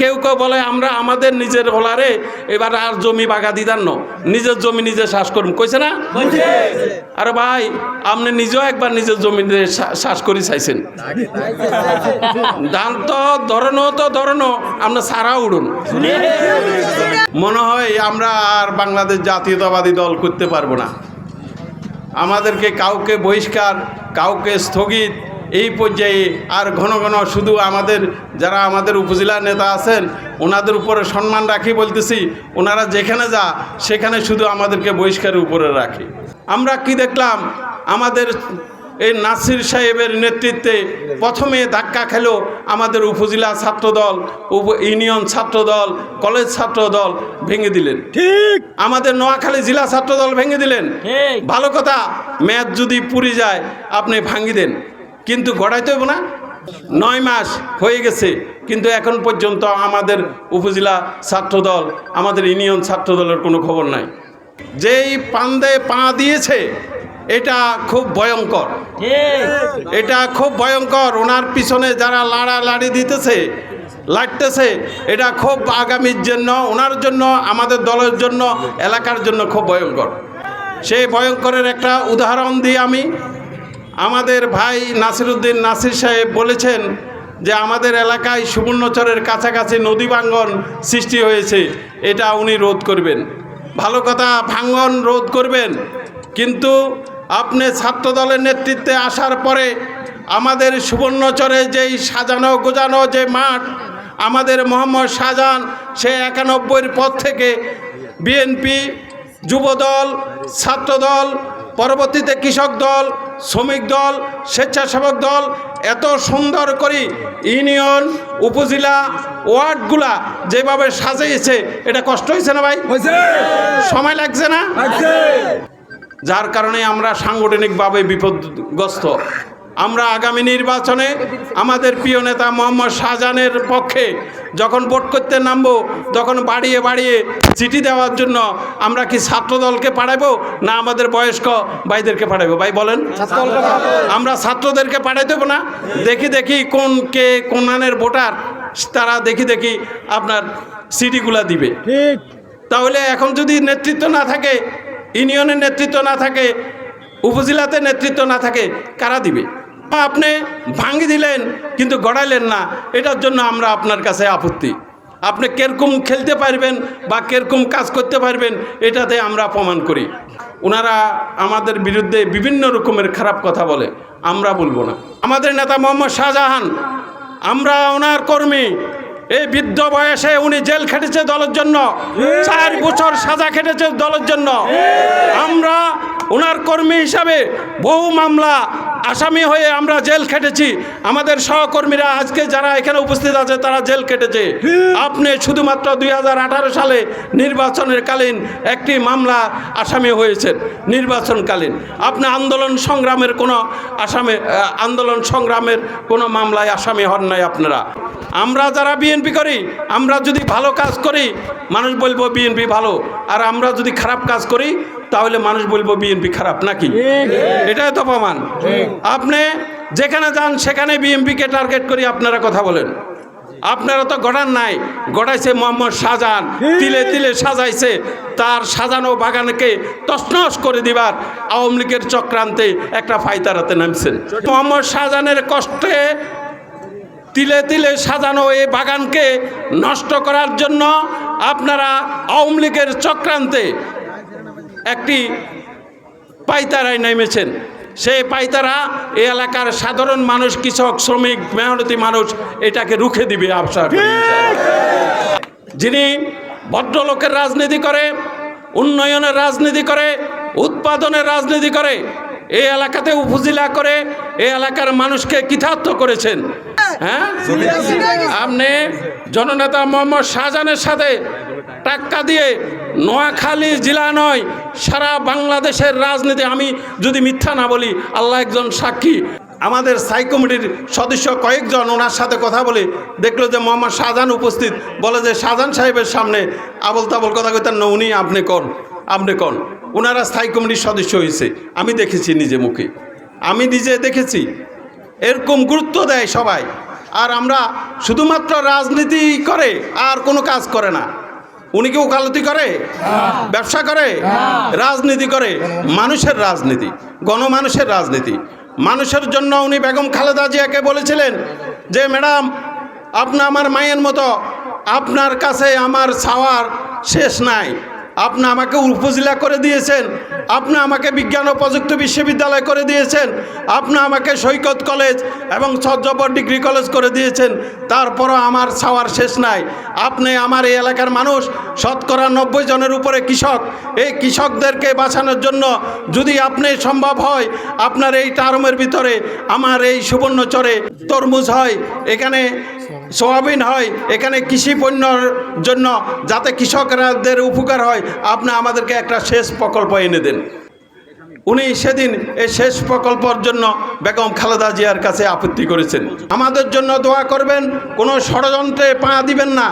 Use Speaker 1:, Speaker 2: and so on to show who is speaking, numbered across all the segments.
Speaker 1: কেউ কেউ বলে আমরা আমাদের নিজের ওলারে এবার আর জমি বাগা দিদার ন নিজের জমি নিজে শ্বাস করুন। কইছে না? আরে ভাই আপনি নিজেও একবার নিজের জমি নিজে শ্বাস করি চাইছেন। ধান তো ধরনো তো ধরনো আমরা সারা উড়ুন। মনে হয় আমরা আর বাংলাদেশ জাতীয়তাবাদী দল করতে পারব না। আমাদেরকে কাউকে বহিষ্কার কাউকে স্থগিত এই পর্যায়ে আর ঘন ঘন শুধু আমাদের যারা আমাদের উপজেলা নেতা আছেন ওনাদের উপরে সম্মান রাখি বলতেছি ওনারা যেখানে যা সেখানে শুধু আমাদেরকে বহিষ্কারের উপরে রাখে। আমরা কি দেখলাম? আমাদের এই নাসির সাহেবের নেতৃত্বে প্রথমে ধাক্কা খেলো আমাদের উপজেলা ছাত্রদল উপ ইউনিয়ন ছাত্রদল কলেজ ছাত্রদল ভেঙে দিলেন।
Speaker 2: ঠিক।
Speaker 1: আমাদের নোয়াখালী জেলা ছাত্রদল ভেঙে দিলেন। ভালো কথা ম্যাচ যদি পুরি যায় আপনি ভাঙি দেন। কিন্তু গড়াইতে হবে না। নয় মাস হয়ে গেছে, কিন্তু এখন পর্যন্ত আমাদের উপজেলা ছাত্রদল, আমাদের ইউনিয়ন ছাত্রদলের কোনো খবর নাই। যেই পান্দে পা দিয়েছে, এটা খুব ভয়ঙ্কর। এটা খুব ভয়ঙ্কর, ওনার পিছনে যারা লাড়া লাড়ি দিতেছে, লাগতেছে, এটা খুব আগামীর জন্য, ওনার জন্য, আমাদের দলের জন্য, এলাকার জন্য খুব ভয়ঙ্কর। সেই ভয়ঙ্করের একটা উদাহরণ দিই আমি। আমাদের ভাই নাসিরুদ্দিন নাসির সাহেব বলেছেন যে আমাদের এলাকায় সুবর্ণচরের কাছাকাছি নদী ভাঙ্গন সৃষ্টি হয়েছে, এটা উনি রোধ করবেন। ভালো কথা, ভাঙ্গন রোধ করবেন। কিন্তু আপনি ছাত্রদলের নেতৃত্বে আসার পরে আমাদের সুবর্ণচরে যেই সাজানো গোজানো যে মাঠ, আমাদের মোহাম্মদ শাহজাহান, সে একানব্বইয়ের পর থেকে বিএনপি, যুবদল, ছাত্রদল পরবর্তীতে কৃষক দল শ্রমিক দল স্বেচ্ছাসেবক দল এত সুন্দর করে ইউনিয়ন উপজেলা ওয়ার্ডগুলা যেভাবে সাজিয়েছে এটা কষ্ট হয়েছে না ভাই? সময় লাগছে না? যার কারণে আমরা সাংগঠনিকভাবে বিপদগ্রস্ত। আমরা আগামী নির্বাচনে আমাদের প্রিয় নেতা মোহাম্মদ শাহজাহানের পক্ষে যখন ভোট করতে নামবো তখন বাড়িয়ে বাড়িয়ে চিঠি দেওয়ার জন্য আমরা কি ছাত্রদলকে পাঠাবো না আমাদের বয়স্ক ভাইদেরকে পাঠাবো? ভাই বলেন। আমরা ছাত্রদেরকে পাঠাই দেবো না। দেখি দেখি কোন কে কোনানের ভোটার তারা দেখি দেখি আপনার সিটিগুলা দিবে।
Speaker 2: ঠিক।
Speaker 1: তাহলে এখন যদি নেতৃত্ব না থাকে ইউনিয়নের নেতৃত্ব না থাকে উপজেলাতে নেতৃত্ব না থাকে কারা দিবে? আপনি ভাঙি দিলেন, কিন্তু গড়াইলেন না, এটার জন্য আমরা আপনার কাছে আপত্তি। আপনি কেরকম খেলতে পারবেন বা কেরকম কাজ করতে পারবেন, এটাতে আমরা প্রমাণ করি। ওনারা আমাদের বিরুদ্ধে বিভিন্ন রকমের খারাপ কথা বলে, আমরা বলব না। আমাদের নেতা মোহাম্মদ শাহজাহান, আমরা ওনার কর্মী। এই বৃদ্ধ বয়সে উনি জেল খেটেছে দলের জন্য, চার বছর সাজা খেটেছে দলের জন্য। আমরা ওনার কর্মী হিসাবে বহু মামলা আসামি হয়ে আমরা জেল খেটেছি। আমাদের সহকর্মীরা আজকে যারা এখানে উপস্থিত আছে, তারা জেল কেটেছে। আপনি শুধুমাত্র দুই হাজার আঠারো সালে নির্বাচনের কালীন একটি মামলা আসামি হয়েছেন, নির্বাচনকালীন। আপনি আন্দোলন সংগ্রামের কোনো আসামে আন্দোলন সংগ্রামের কোনো মামলায় আসামি হন নাই আপনারা। আমরা যারা বিএনপি করি, আমরা যদি ভালো কাজ করি, মানুষ বলব বিএনপি ভালো। আর আমরা যদি খারাপ কাজ করি তাহলে মানুষ বলব বিএনপি খারাপ নাকি? এটাই তো প্রমাণ। আপনি যেখানে যান সেখানে বিএনপিকে টার্গেট করি আপনারা কথা বলেন। আপনারা তো গড়ান নাই গড়াইছে মোহাম্মদ শাহজাহান। তিলে তিলে সাজাইছে তার সাজানো বাগানকে তছনছ করে দিবার আওয়ামী লীগের চক্রান্তে একটা ফাইতারাতে নামছেন। মোহাম্মদ শাহজাহানের কষ্টে তিলে তিলে সাজানো এই বাগানকে নষ্ট করার জন্য আপনারা আওয়ামী লীগের চক্রান্তে একটি পাইতারায় নেমেছেন। সেই পাইতারা এই এলাকার সাধারণ মানুষ কৃষক শ্রমিক মেহনতি মানুষ এটাকে রুখে দিবে ইনশাআল্লাহ। যিনি ভদ্রলোকের রাজনীতি করে উন্নয়নের রাজনীতি করে উৎপাদনের রাজনীতি করে এই এলাকাতে উপজেলা করে এই এলাকার মানুষকে কৃতার্থ করেছেন। হ্যাঁ? আপনি জননেতা মোহাম্মদ শাহজাহানের সাথে টাক্কা দিয়ে নোয়াখালী জেলা নয়, সারা বাংলাদেশের রাজনীতি আমি যদি মিথ্যা না বলি, আল্লাহ একজন সাক্ষী। আমাদের স্থায়ী কমিটির সদস্য কয়েকজন ওনার সাথে কথা বলে দেখল যে মোহাম্মদ শাহজাহান উপস্থিত। বলে যে শাহজাহান সাহেবের সামনে আবল তাবল কথা কইতেন, না, উনি আপনি কন? আপনি কন? ওনারা স্থায়ী কমিটির সদস্য হয়েছে আমি দেখেছি নিজে মুখে। আমি নিজে দেখেছি। এরকম গুরুত্ব দেয় সবাই। আর আমরা শুধুমাত্র রাজনীতি করে, আর কোনো কাজ করে না। উনি কি ওকালতি করে? ব্যবসা করে? রাজনীতি করে? মানুষের রাজনীতি গণমানুষের রাজনীতি। মানুষের জন্য উনি বেগম খালেদা জিয়াকে বলেছিলেন যে ম্যাডাম আপনি আমার মায়ের মতো আপনার কাছে আমার ছাওয়ার শেষ নাই। আপনি আমাকে উপজেলা করে দিয়েছেন, আপনি আমাকে বিজ্ঞান ও প্রযুক্তি বিশ্ববিদ্যালয় করে দিয়েছেন, আপনি আমাকে সৈকত কলেজ এবং সজ্জপর ডিগ্রি কলেজ করে দিয়েছেন, তারপরও আমার ছাওয়ার শেষ নাই। আপনি আমার এই এলাকার মানুষ, শতকরা নব্বই জনের উপরে কৃষক। এই কৃষকদেরকে বাঁচানোর জন্য যদি আপনি সম্ভব হয়, আপনার এই টার্মের ভিতরে, আমার এই সুবর্ণচরে তরমুজ হয়। এখানে সোয়াবিন হয়, এখানে কৃষি পণ্যর জন্য যাতে কৃষকরাদের উপকার হয়, আপনি আমাদেরকে একটা শেষ প্রকল্প এনে দেন। উনি সেদিন এই শেষ প্রকল্পর জন্য বেগম খালেদা জিয়ার কাছে আপত্তি করেছেন। আমাদের জন্য দোয়া করবেন, কোনো ষড়যন্ত্রে পা দিবেন না।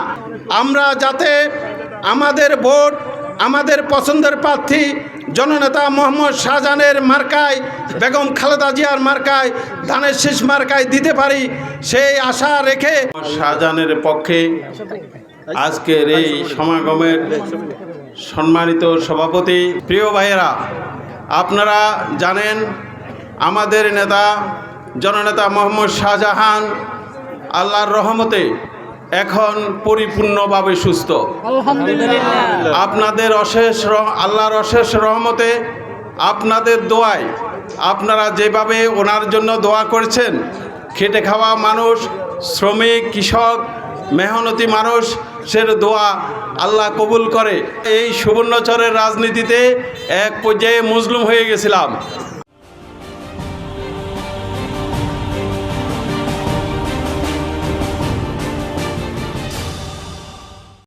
Speaker 1: আমরা যাতে আমাদের ভোট, আমাদের পছন্দের প্রার্থী জননেতা মোহাম্মদ শাহজাহানের মার্কায়, বেগম খালেদা জিয়ার মার্কায়, ধানের শীষ মার্কায় দিতে পারি সেই আশা রেখে শাহজাহানের পক্ষে আজকের এই সমাগমের সম্মানিত সভাপতি, প্রিয় ভাইয়েরা, আপনারা জানেন আমাদের নেতা জননেতা মোহাম্মদ শাহজাহান আল্লাহর রহমতে এখন পরিপূর্ণভাবে সুস্থ। আপনাদের অশেষ আল্লাহর অশেষ রহমতে আপনাদের দোয়ায় আপনারা যেভাবে ওনার জন্য দোয়া করছেন খেটে খাওয়া মানুষ শ্রমিক কৃষক মেহনতি মানুষ সের দোয়া আল্লাহ কবুল করে। এই সুবর্ণচরের রাজনীতিতে এক পর্যায়ে মুসলিম হয়ে গেছিলাম।